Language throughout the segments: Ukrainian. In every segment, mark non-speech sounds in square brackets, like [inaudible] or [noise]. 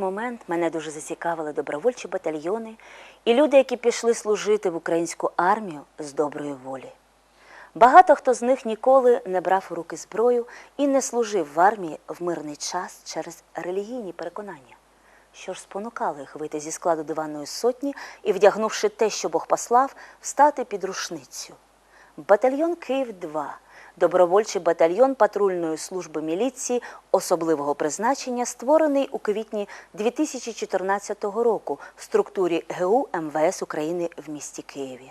Момент мене дуже зацікавили добровольчі батальйони і люди, які пішли служити в українську армію з доброї волі. Багато хто з них ніколи не брав у руки зброю і не служив в армії в мирний час через релігійні переконання. Що ж спонукало їх вийти зі складу диванної сотні і, вдягнувши те, що Бог послав, встати під рушницю. Батальйон Київ 2 добровольчий батальйон патрульної служби міліції особливого призначення, створений у квітні 2014 року в структурі ГУ МВС України в місті Києві.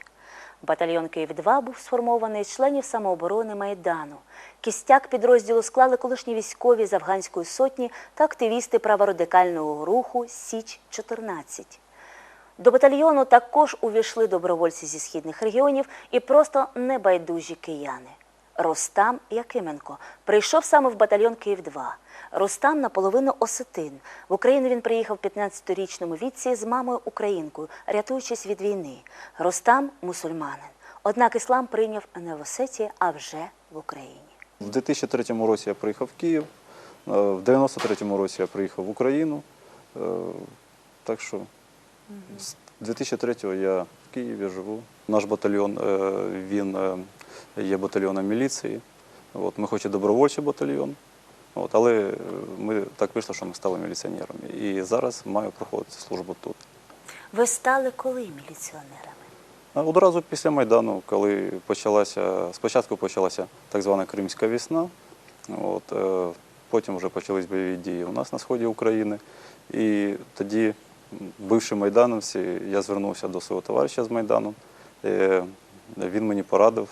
Батальйон Київ 2 був сформований з членів самооборони Майдану. Кістяк підрозділу склали колишні військові з афганської сотні та активісти праворадикального руху Січ 14 до батальйону також увійшли добровольці зі східних регіонів і просто небайдужі кияни. Ростам Якименко прийшов саме в батальйон Київ 2 Ростам наполовину осетин. В Україну він приїхав в 15-річному віці з мамою українкою, рятуючись від війни. Ростам мусульманин. Однак іслам прийняв не в Осетії, а вже в Україні. В 2003 році я приїхав в Київ, е, в 93 році я приїхав в Україну. Е, Так що з 2003 я в Києві живу. Наш батальйон е, він є батальйоном міліції. От, ми хоч і добровольчий батальйон, от, але е, ми так вийшло, що ми стали міліціонерами. І зараз маю проходити службу тут. Ви стали коли міліціонерами? Одразу після Майдану, коли почалася, спочатку почалася так звана Кримська весна, от, е, потім вже почались бойові дії у нас на сході України. І тоді, бивши майдановці, я звернувся до свого товариша з Майдану. Е, Він мені порадив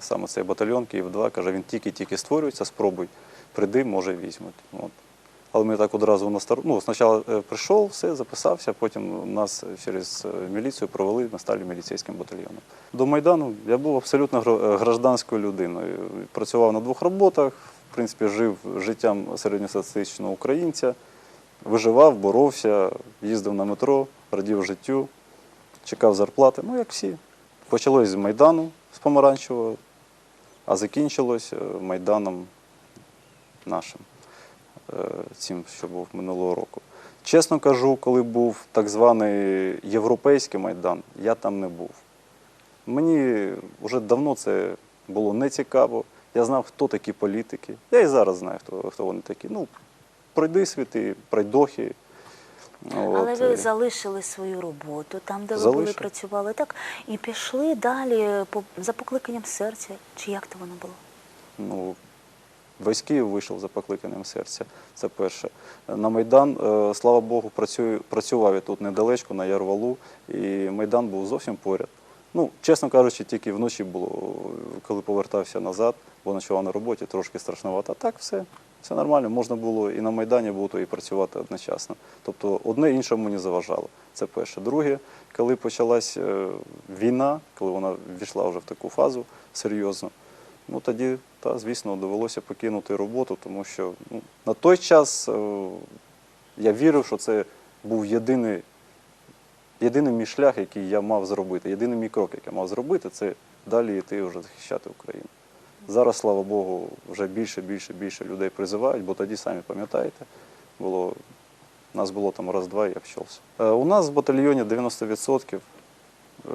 саме цей батальйон Київ-2, каже, він тільки-тільки створюється, спробуй, прийди, може візьмуть. От. Але ми так одразу на стар... ну, спочатку е, прийшов, все, записався, потім нас через е, міліцію провели, ми стали міліцейським батальйоном. До Майдану я був абсолютно е, гражданською людиною. Працював на двох роботах, в принципі, жив життям середньостатистичного українця, виживав, боровся, їздив на метро, радів життю, чекав зарплати, ну як всі. Почалось з Майдану з Помаранчевого, а закінчилось е, Майданом нашим е, цим, що був минулого року. Чесно кажу, коли був так званий Європейський Майдан, я там не був. Мені вже давно це було не цікаво. Я знав, хто такі політики. Я і зараз знаю, хто, хто вони такі. Ну, пройди світи, пройдохи. Але От, ви і- залишили свою роботу там, де ви були, працювали, так і пішли далі по за покликанням серця. Чи як то воно було? ну, весь Київ вийшов за покликанням серця. Це перше. На Майдан, е, слава Богу, працюю, працював я тут недалечко, на Ярвалу, і Майдан був зовсім поряд. Ну, чесно кажучи, тільки вночі було, коли повертався назад, бо ночував на роботі, трошки страшновато. А так все, все нормально. Можна було і на Майдані бути, і працювати одночасно. Тобто одне іншому не заважало. Це перше. Друге, коли почалась е, війна, коли вона ввійшла вже в таку фазу серйозну, Ну тоді, та, звісно, довелося покинути роботу, тому що ну, на той час е, я вірив, що це був єдиний, єдиний мій шлях, який я мав зробити. Єдиний мій крок, який я мав зробити, це далі йти вже захищати Україну. Зараз, слава Богу, вже більше, більше, більше людей призивають, бо тоді, самі пам'ятаєте, було, нас було там раз-два, і я вчився. Е, У нас в батальйоні 90%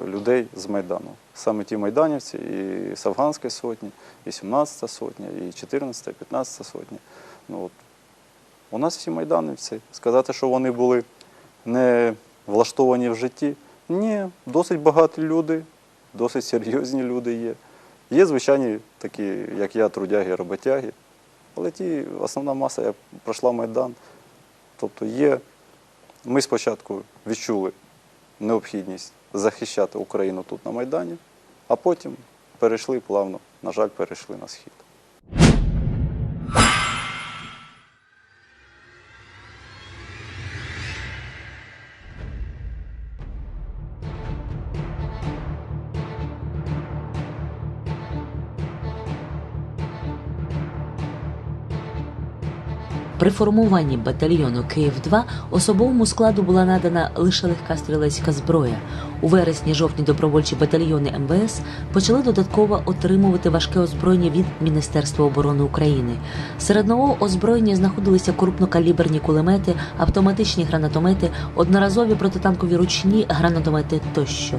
людей з Майдану. Саме ті майданівці, і з Афганської сотні, і 17 сотня, і 14, і 15 сотня. Ну, от. У нас всі майданівці. Сказати, що вони були не влаштовані в житті. Ні, досить багаті люди, досить серйозні люди є. Є звичайні такі, як я, трудяги, роботяги. Але ті, основна маса я пройшла Майдан. Тобто є, ми спочатку відчули необхідність захищати Україну тут на Майдані, а потім перейшли плавно, на жаль, перейшли на схід. При формуванні батальйону Київ-2 особовому складу була надана лише легка стрілецька зброя. У вересні-жовтні добровольчі батальйони МВС почали додатково отримувати важке озброєння від Міністерства оборони України. Серед нового озброєння знаходилися крупнокаліберні кулемети, автоматичні гранатомети, одноразові протитанкові ручні гранатомети тощо.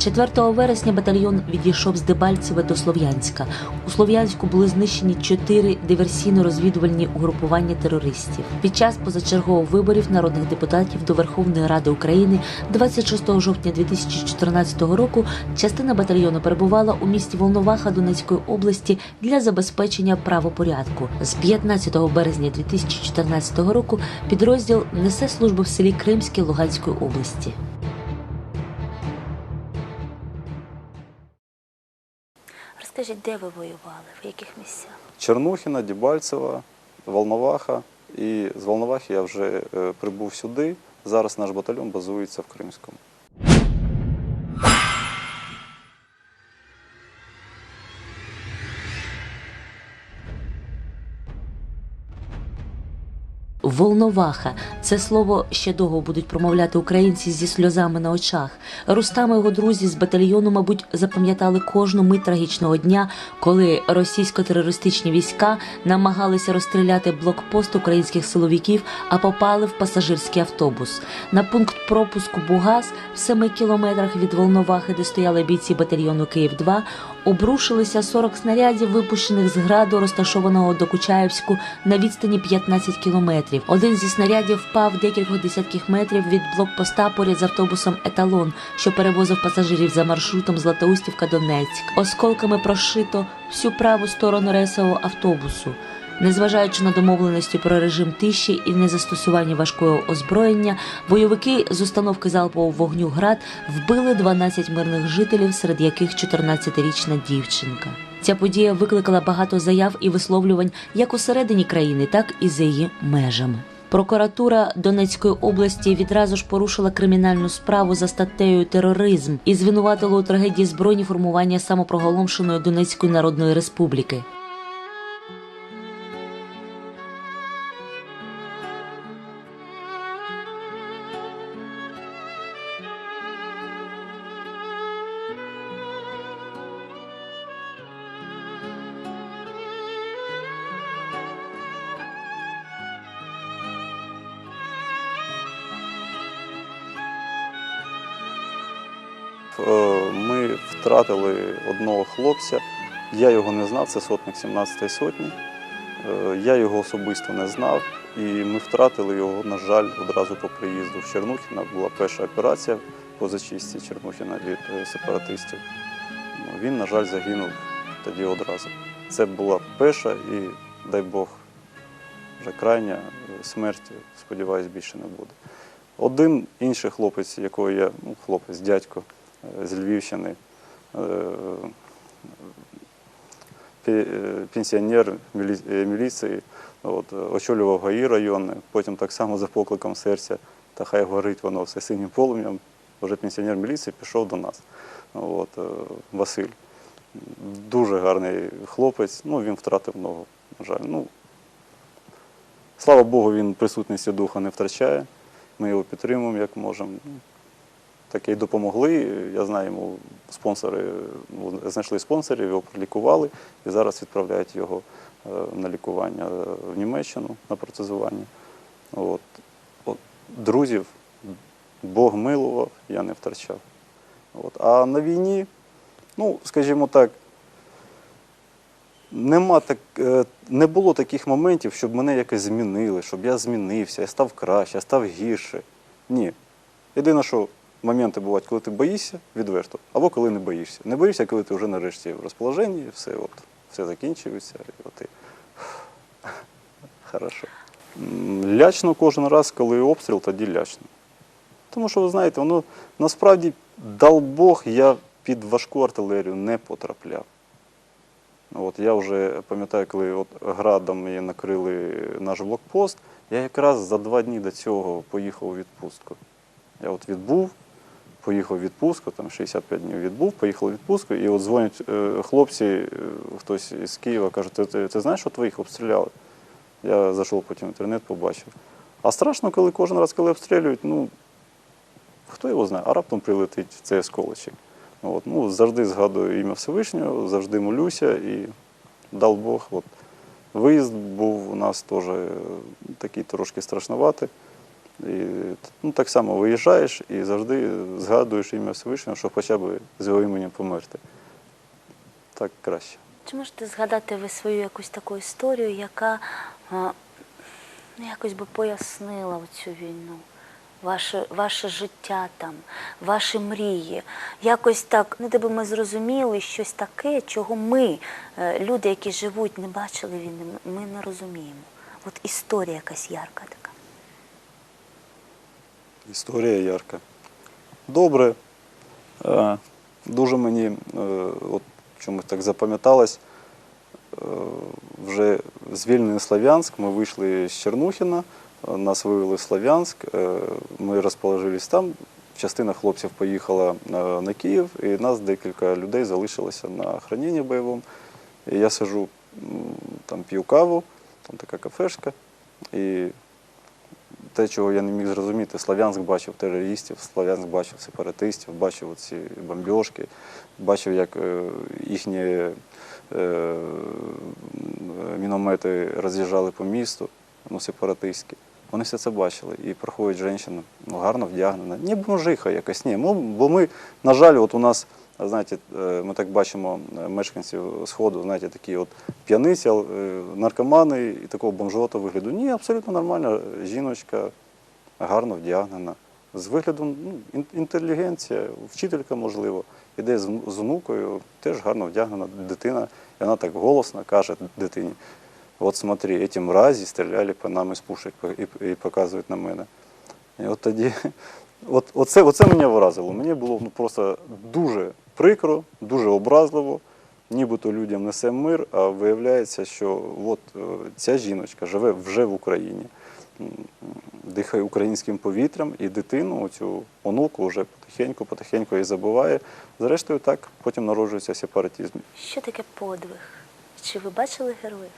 4 вересня батальйон відійшов з Дебальцеве до Слов'янська. У Слов'янську були знищені чотири диверсійно-розвідувальні угрупування терористів. Під час позачергових виборів народних депутатів до Верховної Ради України 26 жовтня 2014 року частина батальйону перебувала у місті Волноваха Донецької області для забезпечення правопорядку. З 15 березня 2014 року підрозділ несе службу в селі Кримське Луганської області. Розкажіть, де ви воювали, в яких місцях? Чернухіна, Дібальцева, Волноваха. І з Волновахи я вже е, прибув сюди. Зараз наш батальйон базується в Кримському. Волноваха це слово ще довго будуть промовляти українці зі сльозами на очах. Рустам і його друзі з батальйону, мабуть, запам'ятали кожну мить трагічного дня, коли російсько-терористичні війська намагалися розстріляти блокпост українських силовиків, а попали в пасажирський автобус. На пункт пропуску Бугас в семи кілометрах від Волновахи, де стояли бійці батальйону Київ 2 обрушилися 40 снарядів, випущених з граду, розташованого до Кучаєвську на відстані 15 кілометрів. Один зі снарядів впав декількох десятків метрів від блокпоста поряд з автобусом Еталон, що перевозив пасажирів за маршрутом Златоустівка Донецьк. Осколками прошито всю праву сторону рейсового автобусу. Незважаючи на домовленості про режим тиші і незастосування важкого озброєння, бойовики з установки залпового вогню град вбили 12 мирних жителів, серед яких 14-річна дівчинка. Ця подія викликала багато заяв і висловлювань як усередині країни, так і за її межами. Прокуратура Донецької області відразу ж порушила кримінальну справу за статтею тероризм і звинуватила у трагедії збройні формування самопроголошеної Донецької Народної Республіки. Втратили одного хлопця. Я його не знав, це сотник 17-ї сотні. Е, Я його особисто не знав, і ми втратили його, на жаль, одразу по приїзду в Чернухіна. Була перша операція по зачистці Чернухіна від е, сепаратистів. Ну, Він, на жаль, загинув тоді одразу. Це була перша і, дай Бог, вже крайня е, смерть, сподіваюсь, більше не буде. Один інший хлопець, якого я, ну, хлопець, дядько з Львівщини, пенсіонер е, міліції, от, е, очолював ГАІ районне, потім так само за покликом серця, та хай горить воно все синім полум'ям, вже пенсіонер міліції пішов до нас. От, е, Василь. Дуже гарний хлопець, ну він втратив ногу, жаль. Ну, слава Богу, він присутності духа не втрачає. Ми його підтримуємо як можемо. Таке й допомогли. Я знаю, йому спонсори ну, знайшли спонсорів, його пролікували і зараз відправляють його е, на лікування е, в Німеччину на протезування. От. От, друзів Бог милував, я не втрачав. От. А на війні, ну, скажімо так, нема так, е, не було таких моментів, щоб мене якось змінили, щоб я змінився, я став краще, я став гірше. Ні. Єдине, що моменти бувають, коли ти боїшся відверто, або коли не боїшся. Не боїшся, коли ти вже нарешті в розположенні, все, от, все закінчується, і от ти хорошо. Лячно кожен раз, коли обстріл, тоді лячно. Тому що, ви знаєте, воно насправді, дал Бог, я під важку артилерію не потрапляв. От я вже пам'ятаю, коли от градом накрили наш блокпост, я якраз за два дні до цього поїхав у відпустку. Я от відбув, поїхав в відпустку, там 65 днів відбув, поїхав у відпустку, і от дзвонять е, хлопці, е, хтось із Києва, каже, ти, ти, ти знаєш, що твоїх обстріляли? Я зайшов потім в інтернет, побачив. А страшно, коли кожен раз, коли обстрілюють, ну хто його знає, а раптом прилетить цей осколочок. От, ну, завжди згадую ім'я Всевишнього, завжди молюся і дав Бог. От, виїзд був у нас теж е, такий трошки страшноватий. І, ну, так само виїжджаєш і завжди згадуєш ім'я Всевишнього, щоб хоча б з його іменем померти. Так краще. Чи можете згадати ви свою якусь таку історію, яка а, ну, якось би пояснила цю війну? Ваше, ваше життя там, ваші мрії. Якось так, ну де би ми зрозуміли щось таке, чого ми, е, люди, які живуть, не бачили війни, ми не розуміємо. От історія якась ярка така. Історія ярка. Добре. Е, Дуже мені е, от чомусь так запам'яталось. Е, Вже звільнений Слов'янськ, ми вийшли з Чернухіна, нас вивели в Слов'янськ, ми розположились там. Частина хлопців поїхала на Київ, і нас декілька людей залишилося на храненні бойовому. І я сижу, там п'ю каву, там така кафешка. І те, чого я не міг зрозуміти, Слов'янськ бачив терористів, Слов'янськ бачив сепаратистів, бачив ці бомбіжки, бачив, як е, їхні е, міномети роз'їжджали по місту, ну, сепаратистські. Вони все це бачили. І проходить жінка, ну, гарно вдягнена. Ні, бомжиха якась, ні. Бо ми, на жаль, от у нас, знаєте, е, ми так бачимо е, мешканців Сходу, знаєте, такі от п'яниці, е, наркомани і такого бомжового вигляду. Ні, абсолютно нормальна жіночка, гарно вдягнена. З виглядом ну, інтелігенція, вчителька, можливо, іде з, внукою, теж гарно вдягнена дитина, і вона так голосно каже дитині: от смотри, ці мразі стріляли по нам із пушек і, і показують на мене. І от тоді, [laughs] от, оце, оце мене вразило. Мені було ну, просто дуже прикро, дуже образливо. Нібито людям несе мир, а виявляється, що от е, ця жіночка живе вже в Україні, дихає українським повітрям, і дитину, цю онуку, вже потихеньку, потихеньку її забуває. Зрештою, так потім народжується сепаратизм. Що таке подвиг? Чи ви бачили героїв?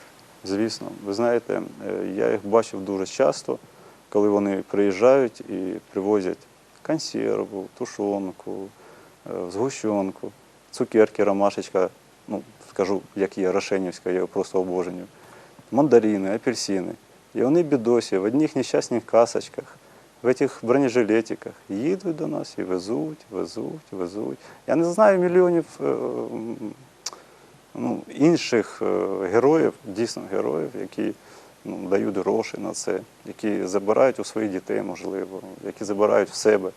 Звісно, ви знаєте, е, я їх бачив дуже часто, коли вони приїжджають і привозять консерву, тушонку, згущенку, цукерки, ромашечка, ну, скажу, як є Рошенівська, я просто обожнюю, мандарини, апельсини. І вони бідосі в одних нещасних касочках, в цих бронежилетиках їдуть до нас і везуть, везуть, везуть. Я не знаю мільйонів е, ну, інших е, героїв, дійсно героїв, які ну, дають гроші на це, які забирають у своїх дітей, можливо, які забирають в себе,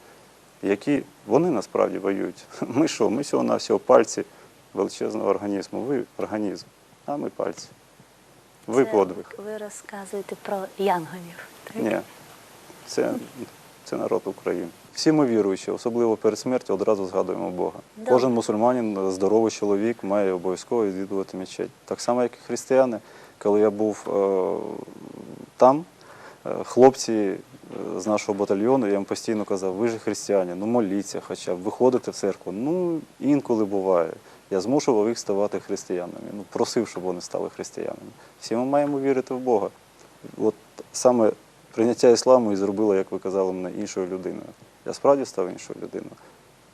які вони насправді воюють. [laughs] Ми що? Ми всього на всього пальці величезного організму. Ви організм, а ми пальці. Ви Це подвиг. Ви розказуєте про янголів. так? Ні. Це, це народ України. Всі ми віруючі, особливо перед смертю, одразу згадуємо Бога. Кожен мусульманин, здоровий чоловік, має обов'язково відвідувати мечеть. Так само, як і християни. Коли я був е, там, е, хлопці з нашого батальйону, я їм постійно казав, ви ж християні, ну моліться хоча б, виходите в церкву. Ну, інколи буває. Я змушував їх ставати християнами. Ну, просив, щоб вони стали християнами. Всі ми маємо вірити в Бога. От саме прийняття ісламу і зробило, як ви казали, мене іншою людиною. Я справді став іншою людиною.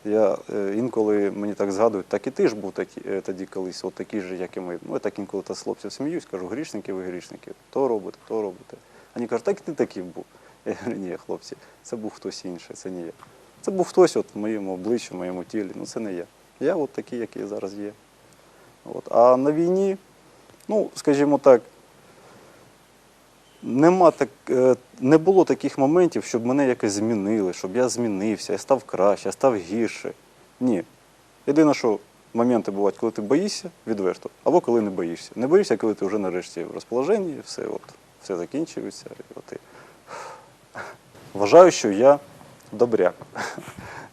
Я е, інколи мені так згадують, так і ти ж був такі, е, тоді колись, от такий же, як і ми. Ну, я так інколи та з хлопців сміюсь, кажу, грішники, ви грішники, то робите, то робите. Вони кажуть, так і ти такий був. Я [laughs] говорю, ні, хлопці, це був хтось інший, це не я. Це був хтось от в моєму обличчі, в моєму тілі, ну це не я. Я от такий, який зараз є. От. А на війні, ну, скажімо так, Нема так, е, не було таких моментів, щоб мене якось змінили, щоб я змінився, я став краще, я став гірше. Ні. Єдине, що моменти бувають, коли ти боїшся відверто, або коли не боїшся. Не боїшся, коли ти вже нарешті в розположенні, все, от, все закінчується. І от. Вважаю, що я добряк.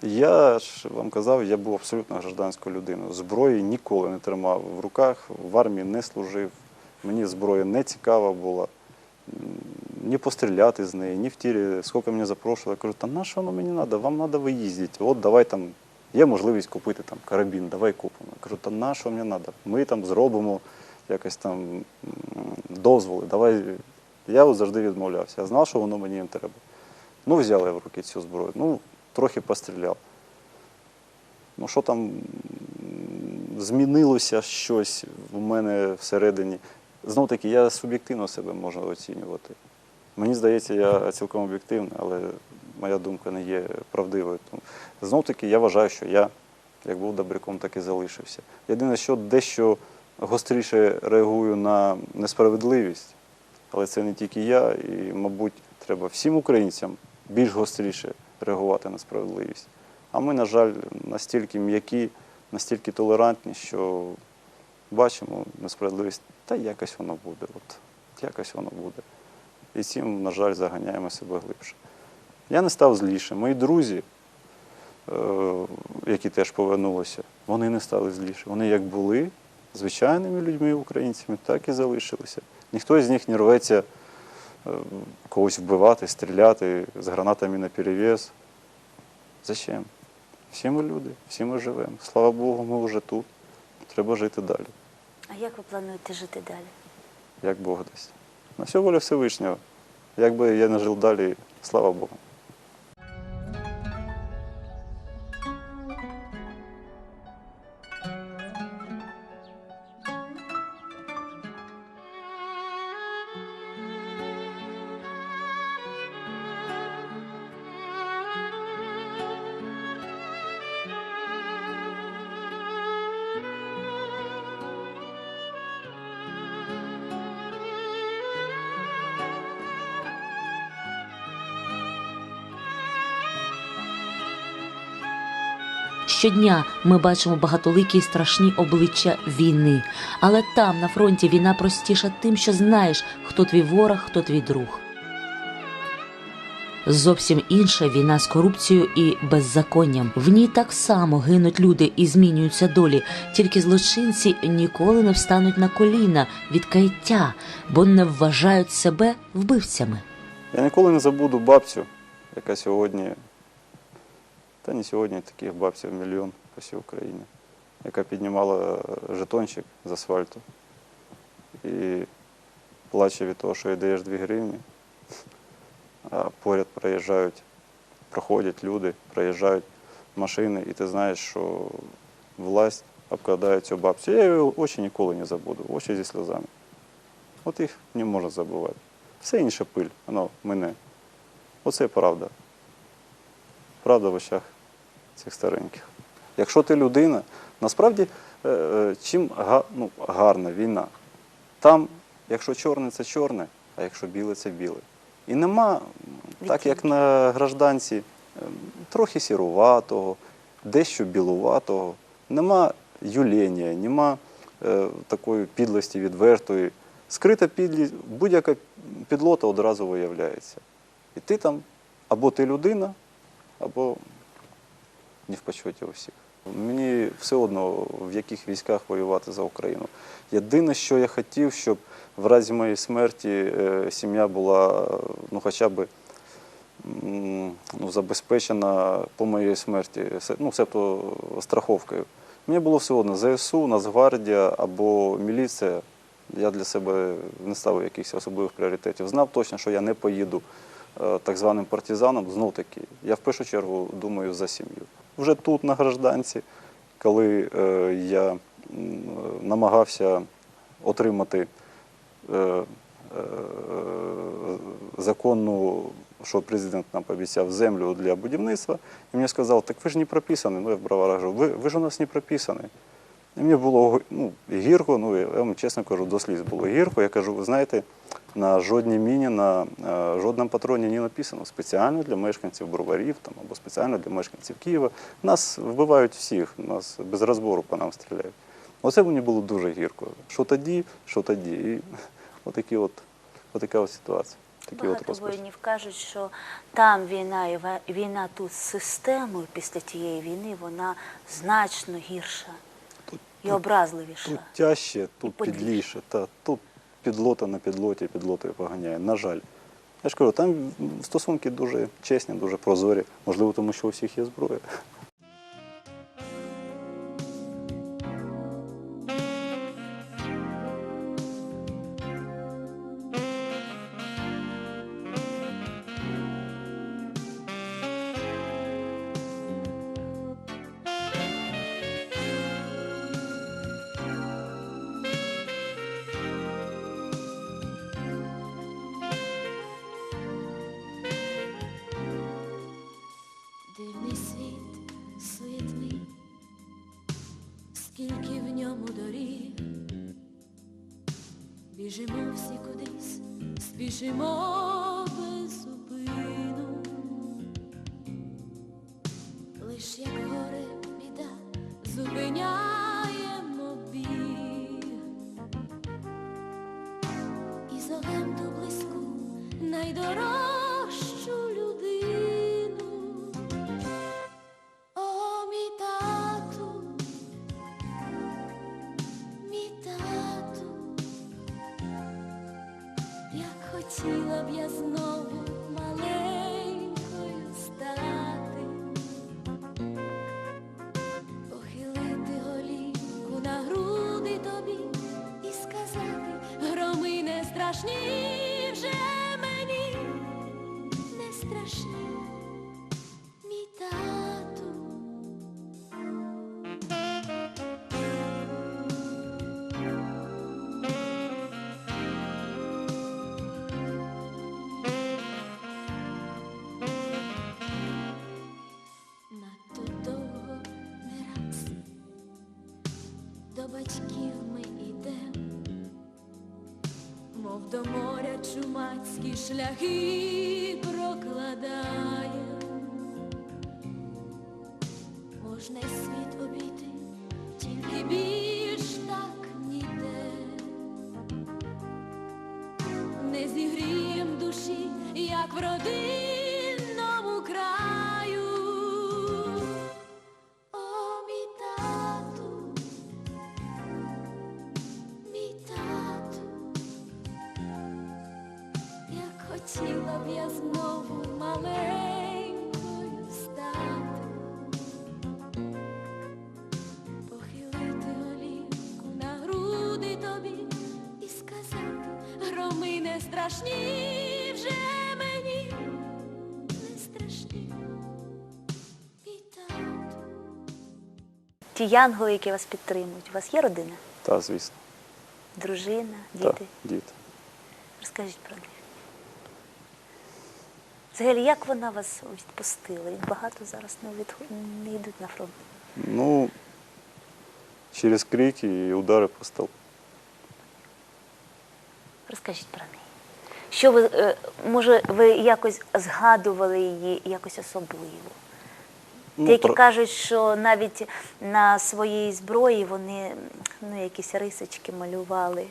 Я ж вам казав, я був абсолютно гражданською людиною. Зброї ніколи не тримав в руках, в армії не служив. Мені зброя не цікава була. Ні постріляти з неї, ні в тірі, скільки мене запрошували. Я кажу, та на що воно мені треба? Вам треба виїздити. От давай там, є можливість купити там карабін, давай купимо. Я кажу, та на що мені треба? Ми там зробимо якось там дозволи, давай. Я от завжди відмовлявся. Я знав, що воно мені їм треба. Ну, взяли я в руки цю зброю. Ну, трохи постріляв. Ну, що там змінилося щось в мене всередині. Знов таки, я суб'єктивно себе можу оцінювати. Мені здається, я цілком об'єктивний, але моя думка не є правдивою. Знов таки, я вважаю, що я, як був добряком, так і залишився. Єдине, що дещо гостріше реагую на несправедливість, але це не тільки я, і, мабуть, треба всім українцям більш гостріше реагувати на справедливість. А ми, на жаль, настільки м'які, настільки толерантні, що бачимо несправедливість, та якось воно буде. От, якось воно буде. І цим, на жаль, заганяємо себе глибше. Я не став зліше. Мої друзі, е, які теж повернулися, вони не стали зліше. Вони як були звичайними людьми, українцями, так і залишилися. Ніхто з них не рветься когось вбивати, стріляти з гранатами на перевес. Зачем? Всі ми люди, всі ми живемо. Слава Богу, ми вже тут. Треба жити далі, А як ви плануєте жити далі? як Бог дасть. На все воля Всевишнього. Якби я не жив далі, слава Богу. Щодня ми бачимо багатоликі й страшні обличчя війни, але там, на фронті, війна простіша тим, що знаєш, хто твій ворог, хто твій друг. Зовсім інша війна з корупцією і беззаконням. В ній так само гинуть люди і змінюються долі. Тільки злочинці ніколи не встануть на коліна від каяття, бо не вважають себе вбивцями. Я ніколи не забуду бабцю, яка сьогодні, та не сьогодні, таких бабців мільйон по всій Україні, яка піднімала жетончик з асфальту і плаче від того, що їй даєш 2 гривні, а поряд проїжджають, проходять люди, проїжджають машини, і ти знаєш, що власть обкладає цю бабцю. Я її очі ніколи не забуду, очі зі сльозами. От їх не можна забувати. Все інше пиль, воно мене. Оце правда. Правда в очах цих стареньких. Якщо ти людина, насправді е, е, чим ну, гарна війна? Там, якщо чорне, це чорне, а якщо біле, це біле. І нема, так як на гражданці, е, трохи сіруватого, дещо білуватого, нема юління, нема е, такої підлості відвертої. Скрита підлість, будь-яка підлота одразу виявляється. І ти там або ти людина, або не в почоті у всіх. Мені все одно в яких військах воювати за Україну. Єдине, що я хотів, щоб в разі моєї смерті е, сім'я була ну, хоча б ну, забезпечена по моїй смерті, ну, себто страховкою. Мені було все одно ЗСУ, Нацгвардія або міліція. Я для себе не ставив якихось особливих пріоритетів. Знав точно, що я не поїду е, так званим партизаном. Знов таки, я в першу чергу думаю за сім'ю. Вже тут, на гражданці, коли е, я намагався отримати е, е, законну, що президент нам пообіцяв, землю для будівництва, і мені сказав, так ви ж не прописані. Ну, я в броварах кажу, ви, ви ж у нас не прописані. І мені було ну, гірко, ну я вам чесно кажу, до сліз було гірко. Я кажу, ви знаєте, на жодній міні, на е, жодному патроні не написано спеціально для мешканців броварів там, або спеціально для мешканців Києва. Нас вбивають всіх, нас без розбору по нам стріляють. Оце мені було дуже гірко. Що тоді, що тоді. І [laughs] отакі от, отака от ситуація. Такі от Багато розпачі. воїнів кажуть, що там війна і війна тут з системою після тієї війни вона значно гірша Тут- і образливіша. Тут тяжче, тут підліше, та тут підлота на підлоті, підлотою поганяє. На жаль. Я ж кажу, там стосунки дуже чесні, дуже прозорі. Можливо, тому що у всіх є зброя. біжимо всі кудись, спішимо straszniej. Чумацькі шляхи прокладає. Можна й світ обійти, тільки більш так ніде. Не зігрієм душі, як в родинному страшні вже мені, не страшні, тату. Ті янголи, які вас підтримують. У вас є родина, Та, звісно. дружина, Та, діти? діти. Розкажіть про них. Взагалі, як вона вас відпустила? Їх багато зараз не, відход... не йдуть на фронт. Ну, через крики і удари по столу. Розкажіть про неї. Що ви, е, може, ви якось згадували її якось особливо? Ну, Деякі про- кажуть, що навіть на своїй зброї вони ну, якісь рисочки малювали,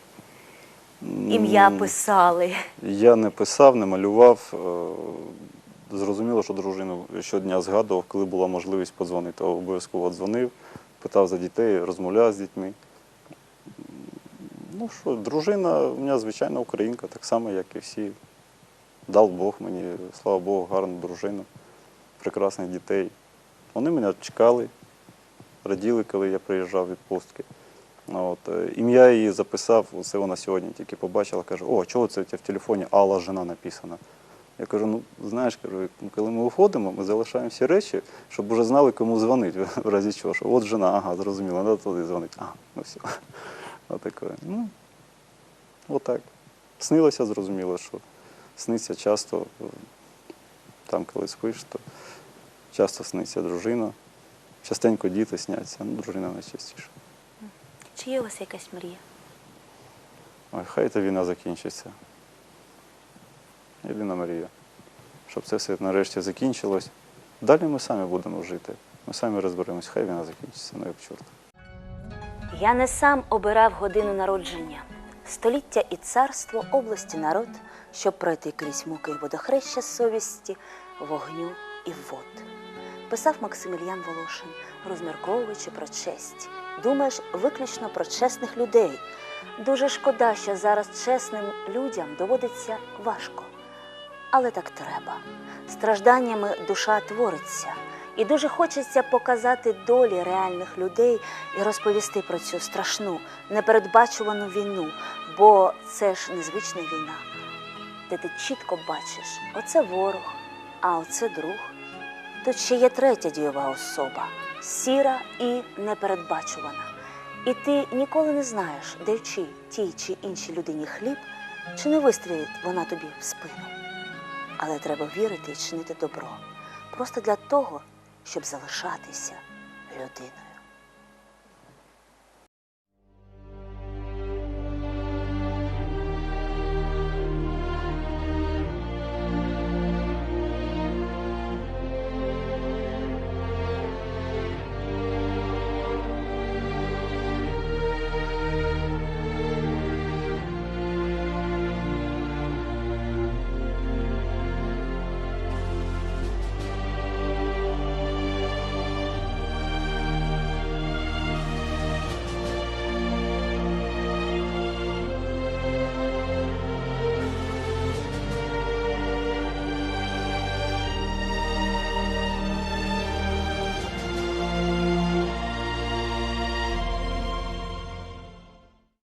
ім'я писали. Я не писав, не малював. Е, Зрозуміло, що дружину щодня згадував, коли була можливість подзвонити. Обов'язково дзвонив, питав за дітей, розмовляв з дітьми. Ну що, дружина у мене звичайна українка, так само, як і всі. Дав Бог мені, слава Богу, гарну дружину, прекрасних дітей. Вони мене чекали, раділи, коли я приїжджав відпустки. От, е, ім'я її записав, це вона сьогодні тільки побачила, каже, о, чого це у тебе в телефоні Алла жена написана? Я кажу, ну знаєш, кажу, коли ми виходимо, ми залишаємо всі речі, щоб вже знали, кому дзвонити, [laughs] в разі чого. От жена, ага, зрозуміло, треба туди дзвонити. Ага, ну все. Отаке. Ну, отак. Снилося, зрозуміло, що сниться часто, там, коли спиш, то часто сниться дружина. Частенько діти сняться, ну, дружина найчастіше. Чи є у вас якась мрія? Ой, хай та війна закінчиться. Єдина мрія. Щоб це все нарешті закінчилось. Далі ми самі будемо жити. Ми самі розберемось, хай війна закінчиться, ну як чорт. Я не сам обирав годину народження, століття і царство, області народ, щоб пройти крізь муки й водохреща совісті, вогню і вод. Писав Максимilian Волошин, розмірковуючи про честь. Думаєш виключно про чесних людей. Дуже шкода, що зараз чесним людям доводиться важко. але так треба. Стражданнями душа твориться, і дуже хочеться показати долі реальних людей і розповісти про цю страшну, непередбачувану війну, бо це ж незвична війна, де ти чітко бачиш, оце ворог, а оце друг. Тут ще є третя дієва особа сіра і непередбачувана. І ти ніколи не знаєш, даючи тій чи іншій людині хліб, чи не вистрілить вона тобі в спину. Але треба вірити і чинити добро просто для того, щоб залишатися людиною.